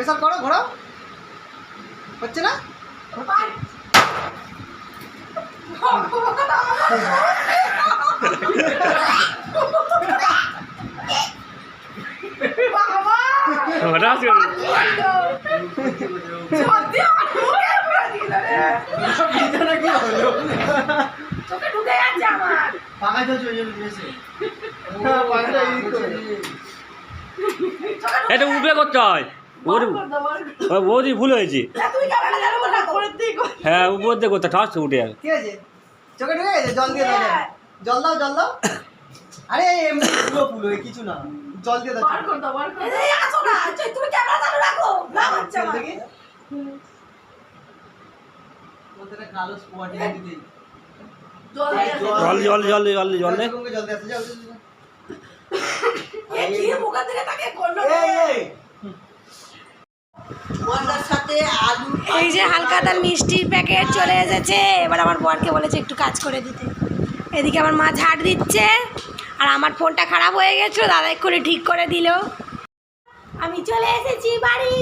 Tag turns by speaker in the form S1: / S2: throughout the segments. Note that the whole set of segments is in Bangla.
S1: প্রেসার করো ঘোরাও। হচ্ছে না? পাখা।
S2: এটা উপরে করতে হয়। ওর ওরই ভুল হয়েছে। হ্যাঁ উপর দিয়ে করতে ঠাস উঠে যাবে
S1: ঠিক আছে চোখে ঢুকে গেছে? জল দিয়ে দাও। জল। দাও জল দাও। আরে এমনি পুরো পুরো কিছু না। জল দিয়ে দাও
S3: বার কর দাও বার কর এই আসো না? তুমি ক্যামেরা চালু রাখো। না হচ্ছে
S1: দেখি। ওদের কালো স্পট দিতে।
S3: জল।
S2: জল জল জল জল জল
S1: জল জল দিয়ে আসো, যাও, যাও, যাও।
S3: এ কি মুখের দিকে তাকিয়ে করল রে?
S1: এই,
S4: যে হালকা তার মিষ্টির প্যাকেট চলে এসেছে। এবার আমার বরকে বলেছে একটু কাজ করে দিতে। এদিকে আমার মা ঝাড় দিচ্ছে আর আমার ফোনটা খারাপ হয়ে গেছিল দাদা এক্ষুনি ঠিক করে দিল। আমি চলে এসেছি বাড়ি।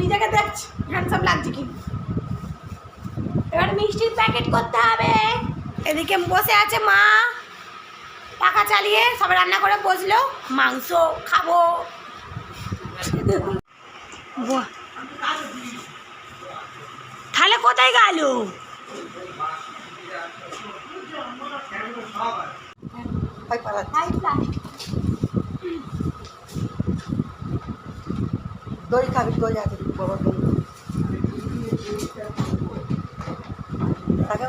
S4: নিজেকে দেখছি হ্যান্ডসাম লাগছে কি? এবার মিষ্টির প্যাকেট করতে হবে। এদিকে বসে আছে মা। টাকা চালিয়ে সবাই রান্না করে বসল মাংস খাব। তাহলে কোথায় গেল?
S1: দই খাবি দই আছে বাবা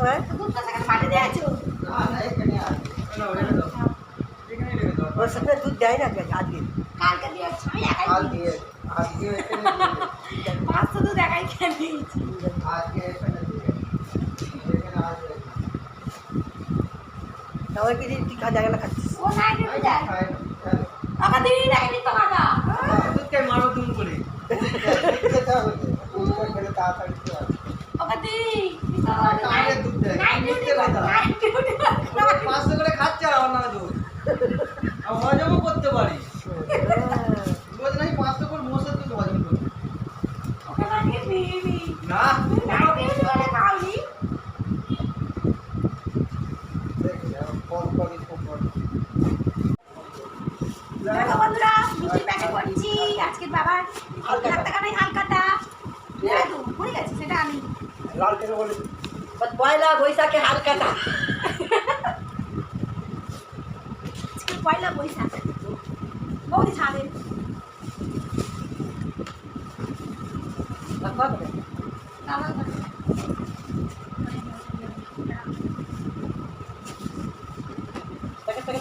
S1: ভাই
S4: দুধটা সেখানে পাঠিয়ে দিয়েছ
S1: ওর সাথে দুধ দেয় না আজকে?
S4: কালকে দিয়েছ আমি একাই
S1: এখানে
S4: পাঁচশো খেয়ে
S1: তুই গেলে খাচ্ছিস।
S4: ও যায় টাকা টাকা
S1: মারো তুমি করে। কথা।
S4: নাই। ডিউটি
S1: পাঁচশো করে খাচ্ছে আর আমার না দুধ। আর হজমও করতে পারি রোজ নাকি পাঁচশো করে মোষের দুধ হজম করি
S4: ওকে বানিয়ে দিবি
S1: না
S4: নাই ডিউটি করে খাওনি দেখো বন্ধুরা মিষ্টির প্যাকেট করছি আজকের বাবার হাজার টাকা নাই হালকাটা দেখো ভুলে গেছি সেটা আমি
S1: লাল কেন বলে
S3: পয়লা বৈশাখে হালকাটা
S4: আজকে পয়লা বৈশাখ। বৌদি ছাড়ে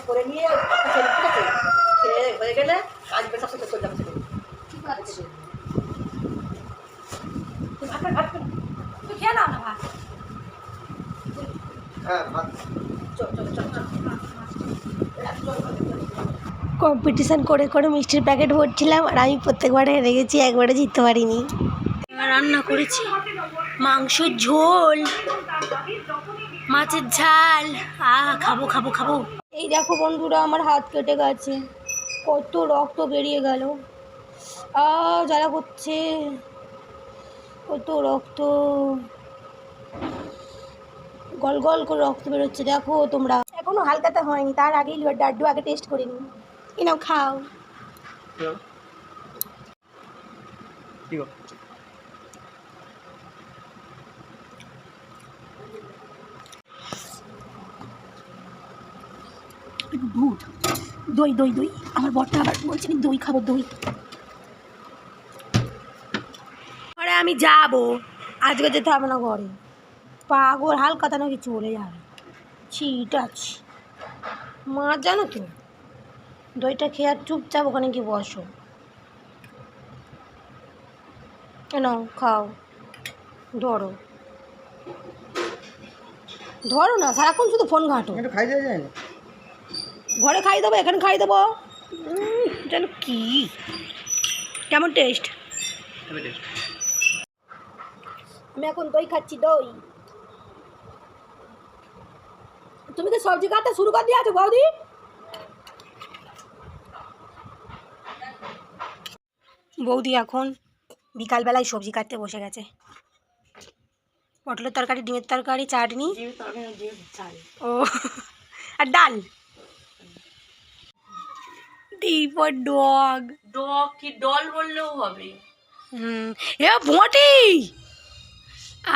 S3: করে নিয়ে ঠিক আছে খেয়ে হয়ে গেলে কাজ বেশ সব চলে যাবে সেটা
S4: ঠিক আছে তুই খেয়ে নাও না ভাত
S1: হ্যাঁ ভাত
S3: চল চল চল চল
S4: কম্পিটিশন করে করে মিষ্টির প্যাকেট ভরছিলাম আর আমি প্রত্যেকবারে হেরে গেছি একবারে জিততে পারিনি। রান্না করেছি। মাংস ঝোল মাছের ঝাল আহ খাব খাব খাব। এই দেখো বন্ধুরা আমার হাত কেটে গেছে। কত রক্ত বেরিয়ে গেল। আ জ্বালা করছে। কত রক্ত। গল গল করে রক্ত বেরোচ্ছে। দেখো তোমরা। এখনও হালকাতে হয়নি তার আগেই ডাড্ডু আগে টেস্ট করে নিই। এই নাও খাও দুধ। দই দই দই। আমার বরটা আবার বলছে আমি দই খাব দই। আরে আমি যাব। আজকে যেতে হবে না ঘরে। পাগল হালকা নাকি চলে যাবে। ছিট আছে। মা জানো তো? দইটা খেয়ে আর চুপচাপ ওখানে গিয়ে বসো। কেন? খাও। ধরো। ধরো না সারাক্ষণ শুধু ফোন ঘাঁটো।
S1: খাই দেওয়া যায় না?
S4: ঘরে খাই দেবো এখানে খাই দেবো। যেন কি? কেমন টেস্ট আমি এখন দই খাচ্ছি দই। তুমি তো সবজি কাটতে শুরু করে দিয়ে আছো বৌদি? বৌদি এখন বিকালবেলায় সবজি কাটতে বসে গেছে। পটলের তরকারি ডিমের তরকারি চাটনি। ও আর ডাল। For dog.
S3: ডগ কি ডল বললেও হবে।
S4: হুম এ বটি।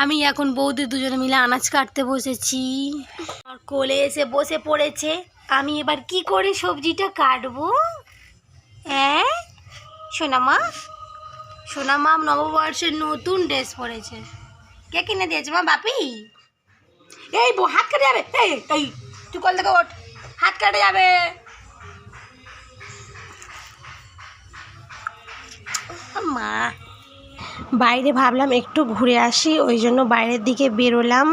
S4: আমি এখন বৌদি দুজনে মিলে আনাজ কাটতে বসেছি। আর কোলে এসে বসে পড়েছে। আমি এবার কি করে সবজিটা কাটবো? হ্যাঁ সোনামা সোনামা নববর্ষের নতুন ড্রেস পরেছে। কে কিনে দিয়েছে মা বাপি? এই বো হাত কেটে যাবে। এই এই, তুই কল থেকে ওঠ। হাত কেটে যাবে। মা, বাইরে ভাবলাম একটু ঘুরে আসি, ওই জন্য বাইরের দিকে বেরোলাম।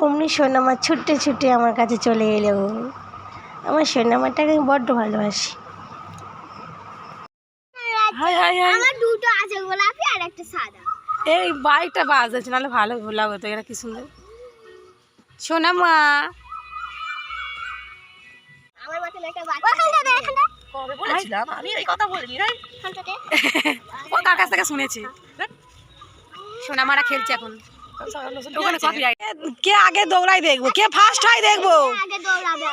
S4: অমনি সোনামা ছুটে ছুটে আমার কাছে চলে এলো। আমার সোনামাটাকে আমি বড্ড ভালোবাসি। Hi hi hi.
S5: আমার দুটো আছে গোলাপি আর একটা সাদা।
S4: এই বাইকটা বাজ আছে নাহলে ভালো লাগতো এটা কি সুন্দর। সোনামা
S5: আমার মাথায় একটা বাচ্চা ওখানটা এখানটা
S3: কবে বলেছিলাম? আমি এই কথা বলিনি রে
S5: ওখানটাতে।
S4: ও কার কাছ থেকে শুনেছি। খেলছে এখন। কে আগে দৌড়াই দেখব? কে ফার্স্ট হয় দেখব?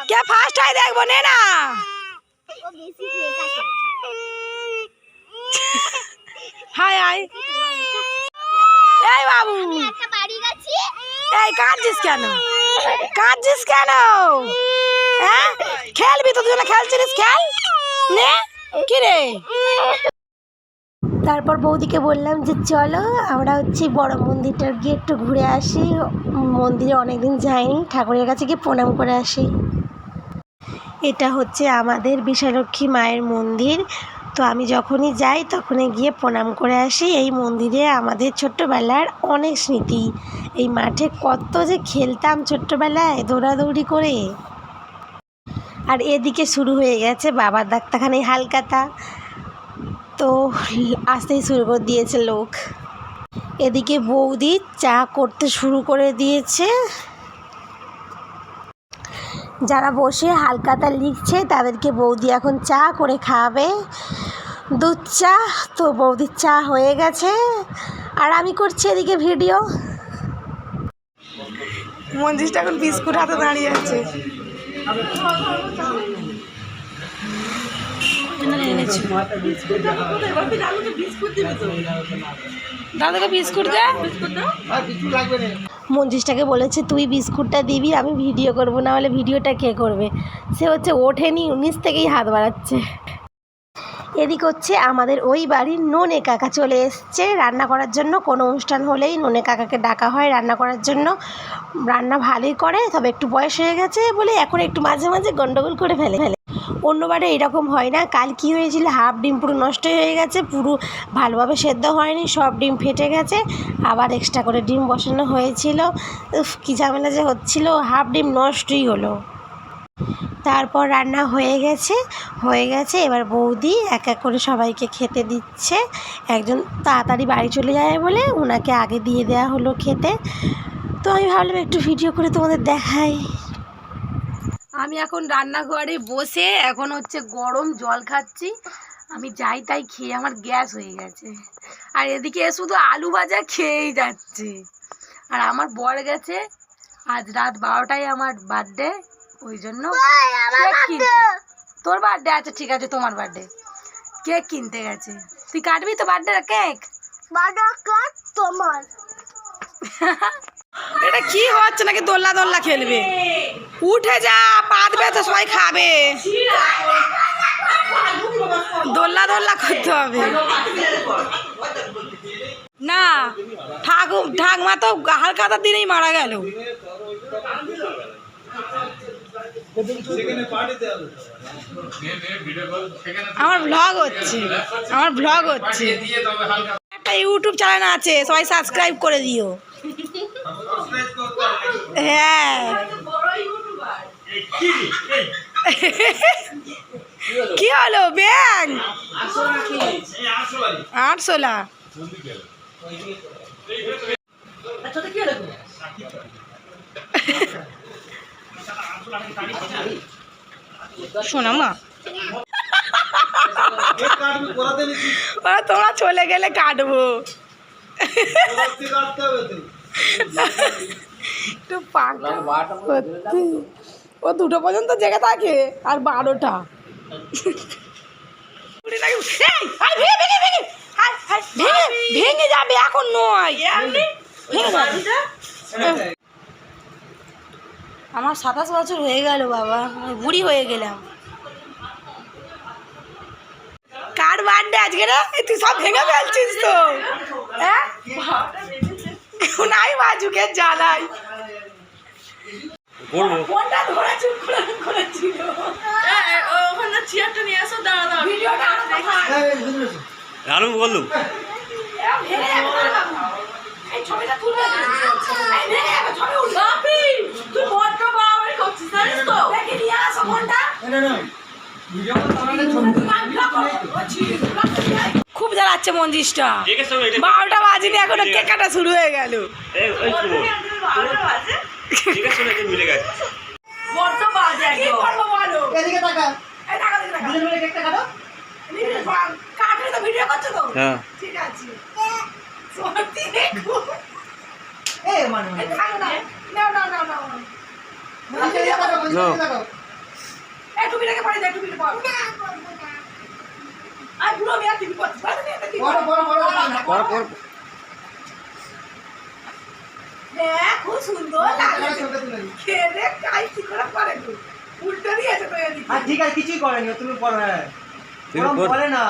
S4: কে ফার্স্ট হয় দেখব? নে না। হাই হাই এই বাবু। এই, কাঁদছিস কেন? কাঁদছিস কেন? হ্যাঁ? খেলবি তো দুজনে খেল। তারপর বৌদিকে বললাম যে, চলো আমরা হচ্ছে বড় মন্দিরটার গিয়ে একটু ঘুরে আসি। মন্দিরে অনেকদিন যাইনি, ঠাকুরের কাছে গিয়ে প্রণাম করে আসি। এটা হচ্ছে আমাদের বিশালক্ষী মায়ের মন্দির। তো আমি যখনই যাই তখনই গিয়ে প্রণাম করে আসি এই মন্দিরে আমাদের ছোট্টবেলার অনেক স্মৃতি। এই মাঠে কত যে খেলতাম ছোট্টবেলায় দৌড়াদৌড়ি করে। আর এদিকে শুরু হয়ে গেছে বাবার ডাক্তারখানায় হালকাতা। তো আসতেই শুরু করে দিয়েছে লোক। এদিকে বৌদি চা করতে শুরু করে দিয়েছে। যারা বসে হালকাতা লিখছে, তাদেরকে বৌদি এখন চা করে খাওয়াবে দুধ চা, তো বৌদির চা হয়ে গেছে। আর আমি করছি এদিকে ভিডিও। মঞ্জিসটা এখন বিস্কুট হাতে দাঁড়িয়ে আছে। দাদাকে বিস্কুট দে। মঞ্জিসটাকে বলেছে, তুই বিস্কুটটা দিবি, আমি ভিডিও করব, না হলে ভিডিওটা কে করবে? সে হচ্ছে ওঠেনি উনিশ থেকেই হাত বাড়াচ্ছে। এদিক হচ্ছে আমাদের ওই বাড়ির ননে কাকা চলে এসছে। রান্না করার জন্য কোনো অনুষ্ঠান হলেই ননে কাকাকে ডাকা হয়। রান্না করার জন্য রান্না ভালোই করে, তবে একটু বয়স হয়ে গেছে বলে এখন একটু মাঝে মাঝে গন্ডগোল করে ফেলে ফেলে। অন্যবারে এরকম হয় না। কাল কি হয়েছিল? হাফ ডিম পুরো নষ্ট হয়ে গেছে, পুরো ভালোভাবে সেদ্ধ হয়নি, সব ডিম ফেটে গেছে, আবার এক্সট্রা করে ডিম বসানো হয়েছিল। কী ঝামেলা যে হচ্ছিল, হাফ ডিম নষ্টই হলো। তারপর রান্না হয়ে গেছে হয়ে গেছে, এবার বৌদি এক এক করে সবাইকে খেতে দিচ্ছে। একজন তাড়াতাড়ি বাড়ি চলে যায় বলে ওনাকে আগে দিয়ে দেওয়া হলো খেতে। তো আমি ভাবলাম একটু ভিডিও করে তোমাদের দেখাই। আমি এখন রান্নাঘরে বসে এখন হচ্ছে গরম জল খাচ্ছি। আমি যাই তাই খেয়ে আমার গ্যাস হয়ে গেছে। আর এদিকে শুধু আলু ভাজা খেয়েই যাচ্ছে। আর আমার বর গেছে আজ রাত বারোটায় আমার বার্থডে ওই জন্য তোর বার্থডে আচ্ছা ঠিক আছে তোমার বার্থডে কেক কিনতে গেছে। তুই কাটবি তো বার্থডে কেক?
S5: তোমার।
S4: এটা কি হচ্ছে নাকি দোল্লা দোল্লা খেলবে? উঠে যা পাতবে তো সবাই খাবে। দোল্লা দোল্লা করতে হবে। না, ঠাকুর ঠাকমা তো হালকাতার দিনেই মারা গেল। আমার ব্লগ হচ্ছে। আমার ব্লগ হচ্ছে। একটা ইউটিউব চ্যানেল আছে, সবাই সাবস্ক্রাইব করে দিও। হ্যাঁ। কি হলো? ব্যাং? আটশোলা।
S3: আচ্ছা তো কি হলো গো?
S4: শোনা মা ওরা তোমরা চলে গেলে কাটবো। একটু পাকা ও দুটো পর্যন্ত জেগে থাকে আর বারোটা। ভেঙে, যাবে এখন নয়। আমার সাতাশ বছর হয়ে গেল বাবা আমি বুড়ি হয়ে গেলাম। কার বার্থডে আজকে রে? তুই সব ভেঙে ফেলছিস তো। হ্যাঁ? নাই বাজুকে জ্বালাই।
S2: করব
S4: ফোনটা ধরে চুপ করে করেছিল।
S3: ওখানে চেয়ারটা নিয়ে আসো দাঁড়া দাঁড়া
S4: ভিডিওটা আরও দেখা
S1: এই, বুঝলি তো?
S2: দারুণ বললুম
S4: এরা ভেঙে যাবে দাঁড়াবো। এই ছবিটা তুলবে না। এই ভেঙে যাবে, ছবি উঠবে।
S3: বাপি তুই বড্ড বাড়াবাড়ি করছিস জানিস তো
S4: দেখে নিয়ে আসো ফোনটা।
S1: না, না, না। ভিডিও কল তাহলে ছবি
S4: খুব জ্বালাচ্ছে মঞ্জিসটা
S2: কেকের সঙ্গে এটা
S4: বারোটা বাজিনি এখনও কেক কাটা শুরু হয়ে গেল
S2: এই ওই তো
S3: বারোটা বাজে
S2: কেকের সঙ্গে এটা মিলে গেছে
S3: বড্ড বাজে
S4: কি
S3: একদম
S4: করব বলো
S1: এদিকে তাকা
S4: এই টাকা দিকে টাকা
S1: দুজন মিলে কেকটা কাটো
S4: কাটলে তো ভিডিও করছ তো
S2: হ্যাঁ
S4: ঠিক আছে সত্যি দেখো
S1: এ মানে
S4: এই খাও না নাও নাও নাও নাও
S1: এদিকে তাকাও, এদিকে তাকাও।
S4: এই টুপিটাকে পরে দে টুপিটা পর আই বুড়ো মেয়ে টিভি করছে
S1: বড় বড় বড়
S2: পর পর
S4: দেখ খুব সুন্দর লাগছে দে কাই কি করে পারে উল্টো দিয়েছে তো এদিকে
S1: আর ঠিক আছে কিছুই করেনি তুমি পড়ো হ্যাঁ।
S2: তুমি
S1: ওরম বলে না।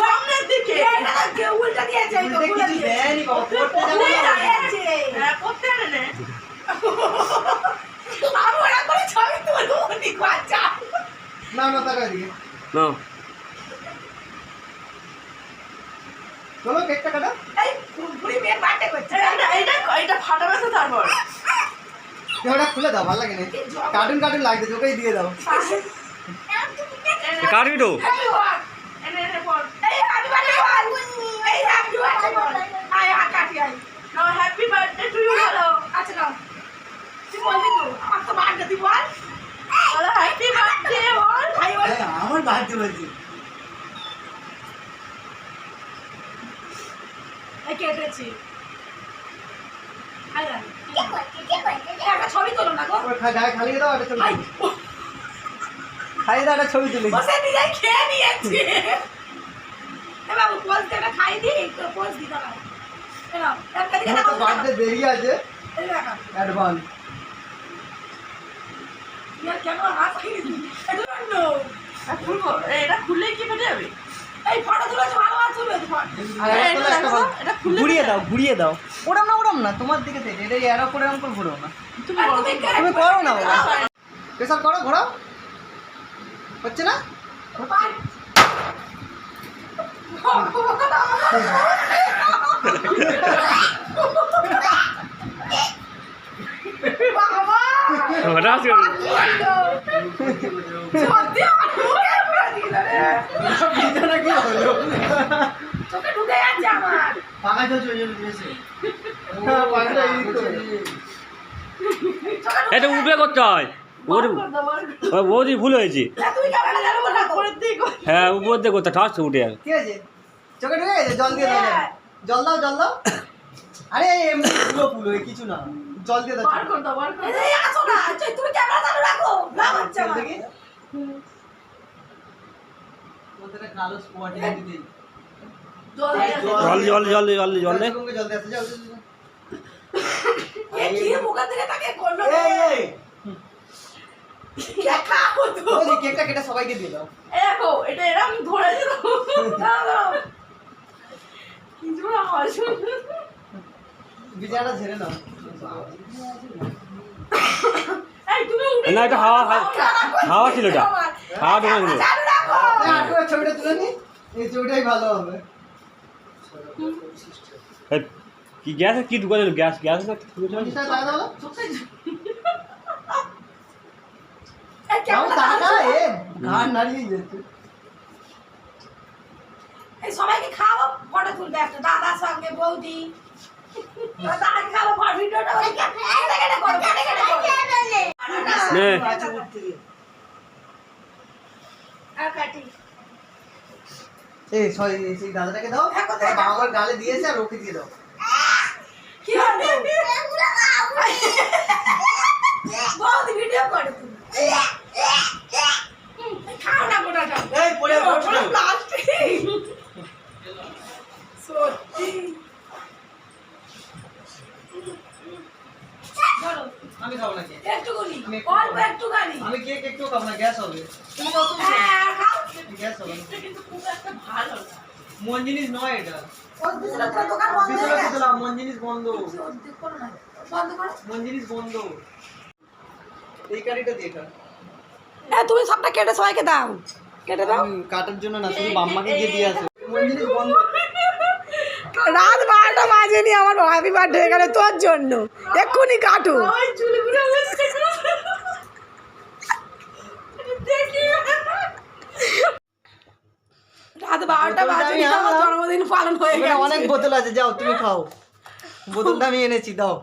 S3: সামনের দিকে।
S4: এটা তো উল্টো দিয়েছে এই তো
S1: উল্টে
S4: খুলে
S1: কিছু
S4: দিয়েছে।
S1: দেয়নি বাবা পড়তে যাবে
S4: উল্টো দিয়েছে।
S3: হ্যাঁ করতে আনে
S4: আমি ওরা করে ছবি তুলবো উনি বাচ্চা।
S1: না না তাকা এদিকে।
S2: না
S1: চলো কেকটা কাটো।
S4: এই বুড়ি মেয়ের বার্থডে করছে।
S3: এইটা এইটা এইটা ফাটাবে তো তারপর।
S1: ওটা খুলে দাও ভালো লাগে না কার্টুন কার্টুন লাগছে তোকেই দিয়ে দাও।
S4: Happy birthday birthday birthday
S3: birthday to you বলো
S4: আচ্ছা নাও তুই বলবি তো আমার তো বার্থডে তুই বল
S3: বলো হ্যাপি বার্থডে বল
S4: ভাই বল
S1: হ্যাঁ, আমার বাড়িতে বলছি
S4: কেটেছি। ছবি তোলো না গো
S1: ওর খা- গায়ে খালি দাও একটা ছবি। খাইয়ে দাও একটা ছবি তুলি।
S4: খেয়ে নিয়েছি। এ বাবু পোজ দিয়ে একটা খাই দিই পোজ দিতে
S1: তোমার তো বার্থডে দেরি আছে। অ্যাডভান্স
S4: কেন হাসি এটা নো
S3: খুলবো? এটা খুললে কি ফেটে যাবে?
S1: ঘুরিয়ে দাও ঘুরিয়ে দাও। ওরম না ওরম না তোমার দিকে থেকে। এটা এরা করে এরকম করে ঘুরো না।
S3: তুমি
S4: তুমি
S1: তুমি করো না বাবা। প্রেসার করো ঘোরাও। হচ্ছে না?
S2: হঠাৎ
S1: কি হলো
S4: চোখে ঢুকে যাচ্ছে আমার
S1: পাকা হ্যাঁ, এই
S2: এটা উপরে করতে হয়। ওর ওর বৌদি ভুল হয়েছে।
S4: তুমি
S2: হ্যাঁ উপর দিয়ে করতে ঠাস উঠে যাবে।
S1: ঠিক আছে। চোখে ঢুকে গেছে জল দিয়ে দাও।
S4: হ্যাঁ।
S1: জল দাও জল দাও। আরে এমনি পুরো পুরো কিছু না। জল দিয়ে দাও
S3: বার কর দাও বার কর
S4: এই আসো না। তুমি ক্যামেরা চালু রাখো। না হচ্ছে আমার
S1: দেখি ওদের কালো স্পট দিতে
S3: জল
S2: জল জল জল জল
S1: কেকটা কেটে সবাইকে দিয়ে দাও।
S3: দেখো এটা এরকম ধরে। কিছু না
S1: বিছানাটা ঝেড়ে নাও।
S3: এই তুমি উঠে
S2: না এটা হাওয়া হাওয়া হাওয়া ছিল এটা। হাওয়া ঢোকা ছিল
S4: চালু রাখো
S1: এই আটকে ছবিটা তুলে নি এই ছবিটাই ভালো হবে
S2: কি গ্যাস কি
S4: সবাইকে খাওয়াবো ফটো তুলবে একটা দাদার সঙ্গে বৌদি ফটো ভিডিওটা ওই কেটে কেটে করো কেটে কেটে করো
S2: নে
S1: আছে উঠ থেকে
S4: আর কাটি
S1: এই সরি সেই দাদাটাকে দাও। বাবা করে গালে দিয়েছে আর ওকে দিয়ে দাও।
S4: কি হলো বৌদি ভিডিও করে তুমি। খাও না গোটাটা।
S1: এই পড়ে পড়ে
S4: প্লাস্টিক সত্যি।
S1: আমি খাব না একটু
S4: অল্প
S1: আমি কেক একটু খাব না গ্যাস হবে। তুমি
S4: হ্যাঁ কিন্তু খুব একটা ভালো
S1: মন জিনিস নয় এটা।
S4: হয়ে
S1: মন জিনিস বন্ধ।
S4: অর্ধেক করো না। বন্ধ করো।
S1: মন জিনিস বন্ধ। এই কারিটা দিয়ে
S4: হ্যাঁ তুমি সবটা কেটে সবাইকে দাও। কেটে দাও।
S1: কাটার জন্য না শুধু বাম্মাকে গিয়ে দিয়ে আসো। মন জিনিস বন্ধ।
S4: রাত বারোটা বাজেনি আমার হ্যাপি বার্থডে গেল তোর জন্য। এক্ষুনি কাটু রাত বারোটা
S1: বাজে
S4: আমার জন্মদিন পালন হয়ে গেছে।
S1: অনেক বোতল আছে যাও তুমি খাও। বোতলটা আমি এনেছি দাও।